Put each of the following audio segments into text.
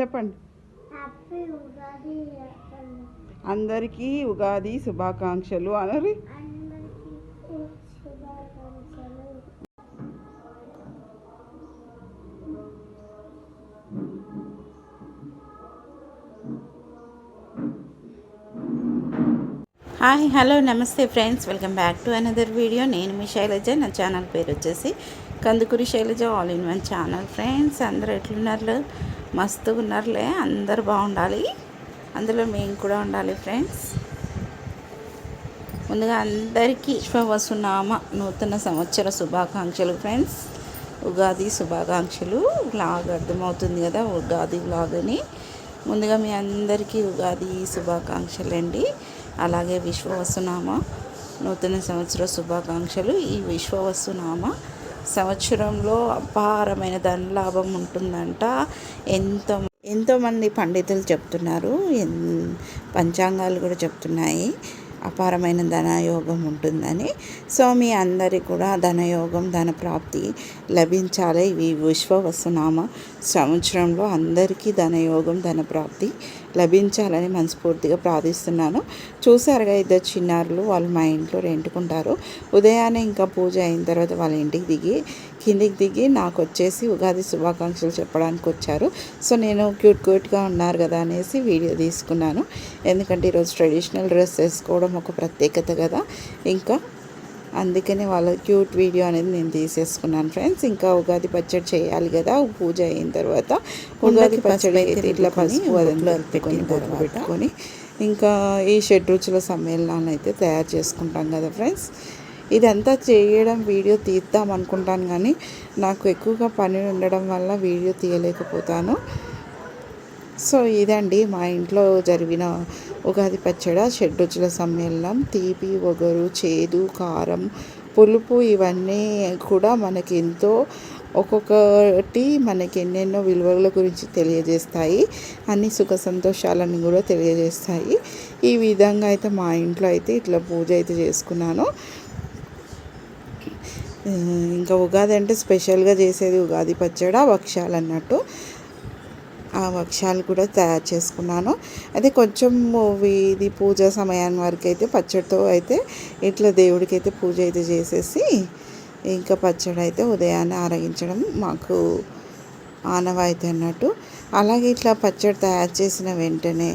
చెప్పండి. హ్యాపీ ఉగాది అందరికీ ఉగాది శుభాకాంక్షలు అనరి. అందరికీ శుభాకాంక్షలు. హాయ్ హలో నమస్తే friends. Welcome back to another video. నేను మీ శైలజ. నా ఛానల్ పేరు వచ్చేసి Kandukuri Shailaja all in one channel friends అందరూ ఎట్లున్నారు మస్తుగా ఉన్నారులే అందరు బాగుండాలి. అందులో మేము కూడా ఉండాలి ఫ్రెండ్స్. ముందుగా అందరికీ విశ్వవసునామ నూతన సంవత్సర శుభాకాంక్షలు ఫ్రెండ్స్. ఉగాది శుభాకాంక్షలు. వ్లాగ్ అర్థమవుతుంది కదా ఉగాది వ్లాగ్ అని. ముందుగా మీ అందరికీ ఉగాది శుభాకాంక్షలు అండి అలాగే విశ్వవసునామ నూతన సంవత్సర శుభాకాంక్షలు. ఈ విశ్వవసునామ సంవత్సరంలో అపారమైన ధన లాభం ఉంటుందంట. ఎంతో ఎంతోమంది పండితులు చెప్తున్నారు. ఎన్ పంచాంగాలు కూడా చెప్తున్నాయి. అపారమైన ధనయోగం ఉంటుందని. సో మీ అందరికీ కూడా ధనయోగం ధన ప్రాప్తి లభించాలి. ఈ విశ్వవసునామ సంవత్సరంలో అందరికీ ధనయోగం ధన ప్రాప్తి లభించాలని మనస్ఫూర్తిగా ప్రార్థిస్తున్నాను. చూసారుగా ఇద్దరు చిన్నారులు వాళ్ళు మా ఇంట్లో రెంటుకుంటారు. ఉదయాన్నే ఇంకా పూజ అయిన తర్వాత వాళ్ళ ఇంటికి దిగి కిందికి దిగి నాకు వచ్చేసి ఉగాది శుభాకాంక్షలు చెప్పడానికి వచ్చారు. సో నేను క్యూట్ క్యూట్గా ఉన్నారు కదా అనేసి వీడియో తీసుకున్నాను. ఎందుకంటే ఈరోజు ట్రెడిషనల్ డ్రెస్ వేసుకోవడం ఒక ప్రత్యేకత కదా. ఇంకా అందుకనే వాళ్ళ క్యూట్ వీడియో అనేది నేను తీసేసుకున్నాను ఫ్రెండ్స్ ఇంకా ఉగాది పచ్చడి చేయాలి కదా. పూజ అయిన తర్వాత ఉగాది పచ్చడి అయితే ఇట్లా పసుపు అదంతా పెట్టుకొని బొట్టు పెట్టుకొని ఇంకా ఈ షెడ్ రుచుల సమ్మేళనాన్ని అయితే తయారు చేసుకుంటాం కదా ఫ్రెండ్స్ ఇదంతా చేయడం వీడియో తీద్దాం అనుకుంటాను కానీ నాకు ఎక్కువగా పని ఉండడం వల్ల వీడియో తీయలేకపోతాను. సో ఇదండి మా ఇంట్లో జరిగిన ఉగాది పచ్చడి షడ్రుచుల సమ్మేళనం తీపి ఒగరు చేదు కారం పులుపు ఇవన్నీ కూడా మనకి ఎంతో ఒక్కొక్కటి మనకి ఎన్నెన్నో విలువల గురించి తెలియజేస్తాయి. అన్ని సుఖ సంతోషాలను కూడా తెలియజేస్తాయి. ఈ విధంగా అయితే మా ఇంట్లో అయితే ఇట్లా పూజ అయితే చేసుకున్నాను. ఇంకా ఉగాది అంటే స్పెషల్గా చేసేది ఉగాది పచ్చడి భక్ష్యాలు అన్నట్టు ఆ భక్ష్యాలు కూడా తయారు చేసుకున్నాను. అయితే కొంచెం ఇది పూజ సమయాన్ని వరకు అయితే పచ్చడితో అయితే ఇట్లా దేవుడికి అయితే పూజ అయితే చేసేసి ఇంకా పచ్చడి అయితే ఉదయాన్నే ఆరగించడం మాకు ఆనవాయితీ అన్నట్టు. అలాగే ఇట్లా పచ్చడి తయారు చేసిన వెంటనే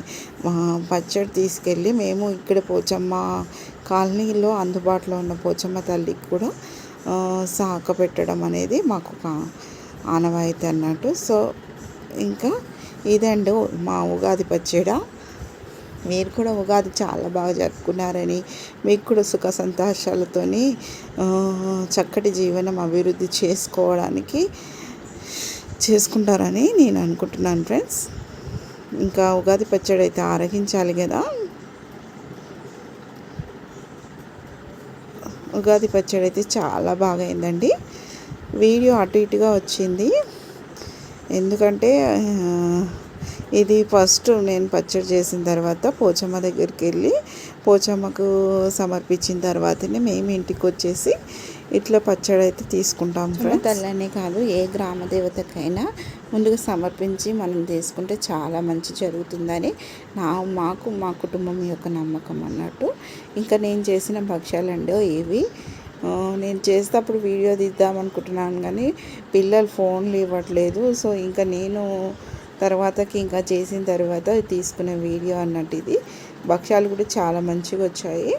పచ్చడి తీసుకెళ్ళి మేము ఇక్కడ పోచమ్మ కాలనీలో అందుబాటులో ఉన్న పోచమ్మ తల్లికి కూడా సాక పెట్టడం అనేది మాకు ఒక ఆనవాయితీ అన్నట్టు. సో ఇంకా ఇదండి మా ఉగాది పచ్చడ. మీరు కూడా ఉగాది చాలా బాగా జరుపుకున్నారని మీకు కూడా సుఖ సంతోషాలతోని చక్కటి జీవనం అభివృద్ధి చేసుకోవడానికి చేసుకుంటారని నేను అనుకుంటున్నాను ఫ్రెండ్స్. ఇంకా ఉగాది పచ్చడి అయితే ఆరగించాలి కదా. ఉగాది పచ్చడి అయితే చాలా బాగా అయిందండి. వీడియో అటు ఇటుగా వచ్చింది. ఎందుకంటే ఇది ఫస్ట్ నేను పచ్చడి చేసిన తర్వాత పోచమ్మ దగ్గరికి వెళ్ళి పోచమ్మకు సమర్పించిన తర్వాతనే మేము ఇంటికి వచ్చేసి ఇట్లా పచ్చడి అయితే తీసుకుంటాం తల్లనే కాదు ఏ గ్రామ దేవతకైనా ముందుగా సమర్పించి మనం తీసుకుంటే చాలా మంచి జరుగుతుందని నా మాకు మా కుటుంబం యొక్క నమ్మకం అన్నట్టు. ఇంకా నేను చేసిన భక్ష్యాలండి ఇవి నేను చేసేటప్పుడు వీడియో తీద్దాం అనుకుంటున్నాను కానీ పిల్లలు ఫోన్లు ఇవ్వట్లేదు. సో ఇంకా నేను తర్వాతకి ఇంకా చేసిన తర్వాత తీసుకునే వీడియో అన్నట్టు ఇది. భక్ష్యాలు కూడా చాలా మంచిగా వచ్చాయి.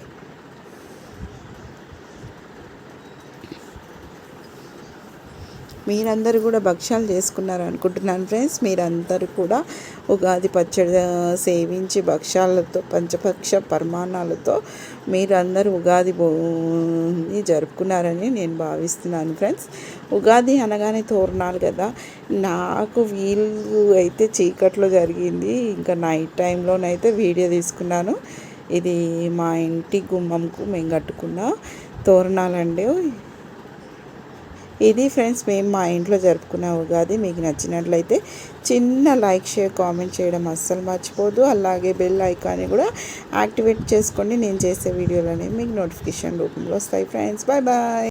మీరందరూ కూడా భక్ష్యాలు చేసుకున్నారు అనుకుంటున్నాను ఫ్రెండ్స్. మీరందరూ కూడా ఉగాది పచ్చడి సేవించి భక్ష్యాలతో పంచపక్ష పరిమాణాలతో మీరందరూ ఉగాది జరుపుకున్నారని నేను భావిస్తున్నాను ఫ్రెండ్స్. ఉగాది అనగానే తోరణాలు కదా. నాకు వీలు అయితే చీకట్లో జరిగింది. ఇంకా నైట్ టైంలోనైతే వీడియో తీసుకున్నాను. ఇది మా ఇంటి గుమ్మంకు మేము కట్టుకున్న తోరణాలండి. ఇది ఫ్రెండ్స్ మేము మా ఇంట్లో జరుపుకున్న ఉగాది. మీకు నచ్చినట్లయితే చిన్న లైక్ షేర్ కామెంట్ చేయడం అస్సలు మర్చిపోదు అలాగే బెల్ ఐకాన్ని కూడా యాక్టివేట్ చేసుకోండి. నేను చేసే వీడియోలు అనేవి మీకు నోటిఫికేషన్ రూపంలో వస్తాయి ఫ్రెండ్స్. Bye bye.